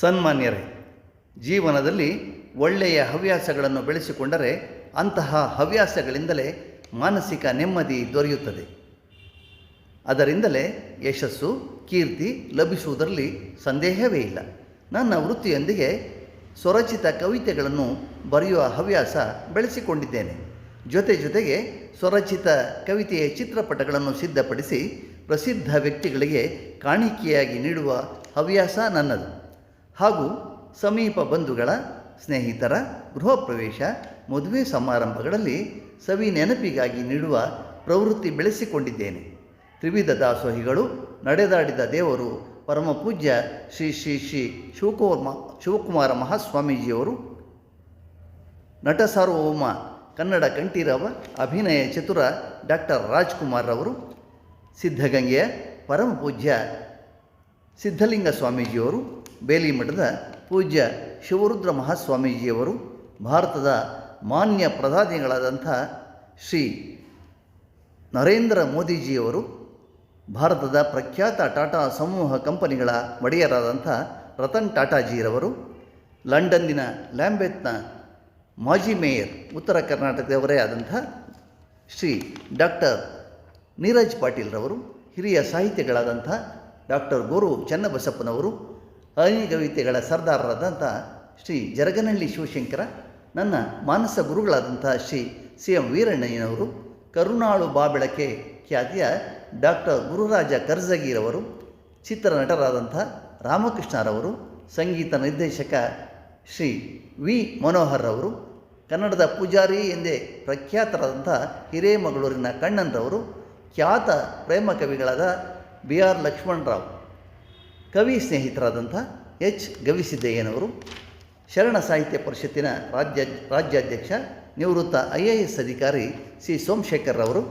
ಸನ್ಮಾನ್ಯರೇ, ಜೀವನದಲ್ಲಿ ಒಳ್ಳೆಯ ಹವ್ಯಾಸಗಳನ್ನು ಬೆಳೆಸಿಕೊಂಡರೆ ಅಂತಹ ಹವ್ಯಾಸಗಳಿಂದಲೇ ಮಾನಸಿಕ ನೆಮ್ಮದಿ ದೊರೆಯುತ್ತದೆ. ಅದರಿಂದಲೇ ಯಶಸ್ಸು, ಕೀರ್ತಿ ಲಭಿಸುವುದರಲ್ಲಿ ಸಂದೇಹವೇ ಇಲ್ಲ. ನನ್ನ ವೃತ್ತಿಯೊಂದಿಗೆ ಸ್ವರಚಿತ ಕವಿತೆಗಳನ್ನು ಬರೆಯುವ ಹವ್ಯಾಸ ಬೆಳೆಸಿಕೊಂಡಿದ್ದೇನೆ. ಜೊತೆ ಜೊತೆಗೆ ಸ್ವರಚಿತ ಕವಿತೆಯ ಚಿತ್ರಪಟಗಳನ್ನು ಸಿದ್ಧಪಡಿಸಿ ಪ್ರಸಿದ್ಧ ವ್ಯಕ್ತಿಗಳಿಗೆ ಕಾಣಿಕೆಯಾಗಿ ನೀಡುವ ಹವ್ಯಾಸ ನನ್ನದು. ಹಾಗೂ ಸಮೀಪ ಬಂಧುಗಳ ಸ್ನೇಹಿತರ ಗೃಹ ಪ್ರವೇಶ ಮದುವೆ ಸಮಾರಂಭಗಳಲ್ಲಿ ಸವಿ ನೆನಪಿಗಾಗಿ ನೀಡುವ ಪ್ರವೃತ್ತಿ ಬೆಳೆಸಿಕೊಂಡಿದ್ದೇನೆ. ತ್ರಿವಿಧ ದಾಸೋಹಿಗಳು ನಡೆದಾಡಿದ ದೇವರು ಪರಮ ಪೂಜ್ಯ ಶ್ರೀ ಶ್ರೀ ಶ್ರೀ ಶಿವಕುಮ ಶಿವಕುಮಾರ ಮಹಾಸ್ವಾಮೀಜಿಯವರು. ನಟ ಸಾರ್ವಭೌಮ ಕನ್ನಡ ಕಂಠೀರವ ಅಭಿನಯ ಚತುರ ಡಾಕ್ಟರ್ ರಾಜ್ಕುಮಾರ್ ಅವರು ಸಿದ್ಧಗಂಗೆಯ ಪರಮ ಪೂಜ್ಯ ಸಿದ್ಧಲಿಂಗ ಸ್ವಾಮೀಜಿಯವರು. ಬೇಲಿಮಠದ ಪೂಜ್ಯ ಶಿವರುದ್ರ ಮಹಾಸ್ವಾಮೀಜಿಯವರು ಭಾರತದ ಮಾನ್ಯ ಪ್ರಧಾನಿಗಳಾದಂಥ ಶ್ರೀ ನರೇಂದ್ರ ಮೋದಿಜಿಯವರು ಭಾರತದ ಪ್ರಖ್ಯಾತ ಟಾಟಾ ಸಮೂಹ ಕಂಪನಿಗಳ ಒಡೆಯರಾದಂಥ ರತನ್ ಟಾಟಾಜಿರವರು, ಲಂಡನ್ನಿನ ಲ್ಯಾಂಬೆತ್ನ ಮಾಜಿ ಮೇಯರ್, ಉತ್ತರ ಕರ್ನಾಟಕದವರೇ ಆದಂಥ ಶ್ರೀ ಡಾಕ್ಟರ್ ನೀರಜ್ ಪಾಟೀಲ್ರವರು, ಹಿರಿಯ ಸಾಹಿತ್ಯಗಳಾದಂಥ ಡಾಕ್ಟರ್ ಗೋರು ಚನ್ನಬಸಪ್ಪನವರು ಕವಿತೆಗಳ ಸರ್ದಾರರಾದಂಥ ಶ್ರೀ ಜರಗನಹಳ್ಳಿ ಶಿವಶಂಕರ, ನನ್ನ ಮಾನಸ ಗುರುಗಳಾದಂಥ ಶ್ರೀ ಸಿ ಎಂ ವೀರಣ್ಣಯ್ಯನವರು, ಕರುಣಾಳು ಬಾಬೆಳಕೆ ಖ್ಯಾತಿಯ ಡಾಕ್ಟರ್ ಗುರುರಾಜ ಕರ್ಜಗಿರವರು ಚಿತ್ರನಟರಾದಂಥ ರಾಮಕೃಷ್ಣರವರು, ಸಂಗೀತ ನಿರ್ದೇಶಕ ಶ್ರೀ ವಿ ಮನೋಹರ್ ಅವರು ಕನ್ನಡದ ಪೂಜಾರಿ ಎಂದೇ ಪ್ರಖ್ಯಾತರಾದಂಥ ಹಿರೇಮಗಳೂರಿನ ಕಣ್ಣನ್ರವರು, ಖ್ಯಾತ ಪ್ರೇಮ ಕವಿಗಳಾದ ಬಿ ಆರ್ ಲಕ್ಷ್ಮಣರಾವ್. ಕವಿ ಸ್ನೇಹಿತರಾದಂಥ ಎಚ್. ಗವಿಸಿದ್ದಯ್ಯನವರು ಶರಣ ಸಾಹಿತ್ಯ ಪರಿಷತ್ತಿನ ರಾಜ್ಯ ರಾಜ್ಯಾಧ್ಯಕ್ಷ, ನಿವೃತ್ತ ಐ ಎ ಎಸ್ ಅಧಿಕಾರಿ ಸಿ. ಸೋಮಶೇಖರ್ ಅವರು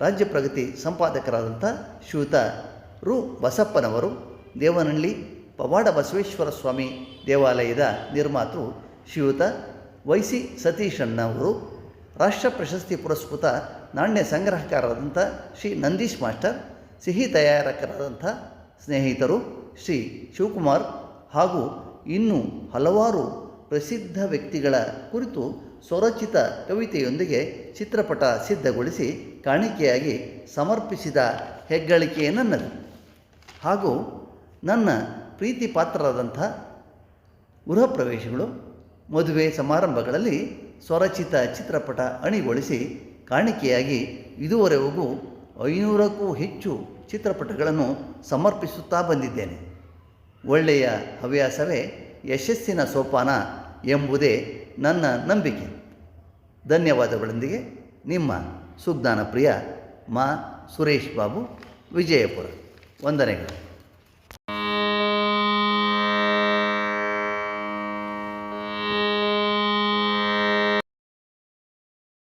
ರಾಜ್ಯ ಪ್ರಗತಿ ಸಂಪಾದಕರಾದಂಥ ಶ್ರೀಯುತ ರು. ಬಸಪ್ಪನವರು, ದೇವನಹಳ್ಳಿ ಪವಾಡ ಬಸವೇಶ್ವರ ಸ್ವಾಮಿ ದೇವಾಲಯದ ನಿರ್ಮಾತೃ ಶ್ರೀಯುತ ವೈ ಸಿ ಸತೀಶಣ್ಣವರು ರಾಷ್ಟ್ರ ಪ್ರಶಸ್ತಿ ಪುರಸ್ಕೃತ ನಾಣ್ಯ ಸಂಗ್ರಹಕಾರರಾದಂಥ ಶ್ರೀ ನಂದೀಶ್ ಮಾಸ್ಟರ್, ಸಿಹಿ ತಯಾರಕರಾದಂಥ ಸ್ನೇಹಿತರು ಶ್ರೀ ಶಿವಕುಮಾರ್ ಹಾಗೂ ಇನ್ನೂ ಹಲವಾರು ಪ್ರಸಿದ್ಧ ವ್ಯಕ್ತಿಗಳ ಕುರಿತು ಸ್ವರಚಿತ ಕವಿತೆಯೊಂದಿಗೆ ಚಿತ್ರಪಟ ಸಿದ್ಧಗೊಳಿಸಿ ಕಾಣಿಕೆಯಾಗಿ ಸಮರ್ಪಿಸಿದ ಹೆಗ್ಗಳಿಕೆ ನನ್ನದು. ಹಾಗೂ ನನ್ನ ಪ್ರೀತಿ ಪಾತ್ರರಾದಂಥ ಗೃಹ ಪ್ರವೇಶಗಳು ಮದುವೆ ಸಮಾರಂಭಗಳಲ್ಲಿ ಸ್ವರಚಿತ ಚಿತ್ರಪಟ ಅಣಿಗೊಳಿಸಿ ಕಾಣಿಕೆಯಾಗಿ ಇದುವರೆಗೂ ಐನೂರಕ್ಕೂ ಹೆಚ್ಚು ಚಿತ್ರಪಟಗಳನ್ನು ಸಮರ್ಪಿಸುತ್ತಾ ಬಂದಿದ್ದೇನೆ. ಒಳ್ಳೆಯ ಹವ್ಯಾಸವೇ ಯಶಸ್ಸಿನ ಸೋಪಾನ ಎಂಬುದೇ ನನ್ನ ನಂಬಿಕೆ. ಧನ್ಯವಾದಗಳೊಂದಿಗೆ ನಿಮ್ಮ ಸುಜ್ಞಾನ ಪ್ರಿಯ ಮಾ ಸುರೇಶ್ ಬಾಬು ವಿಜಯಪುರ. ವಂದನೆಗಳು.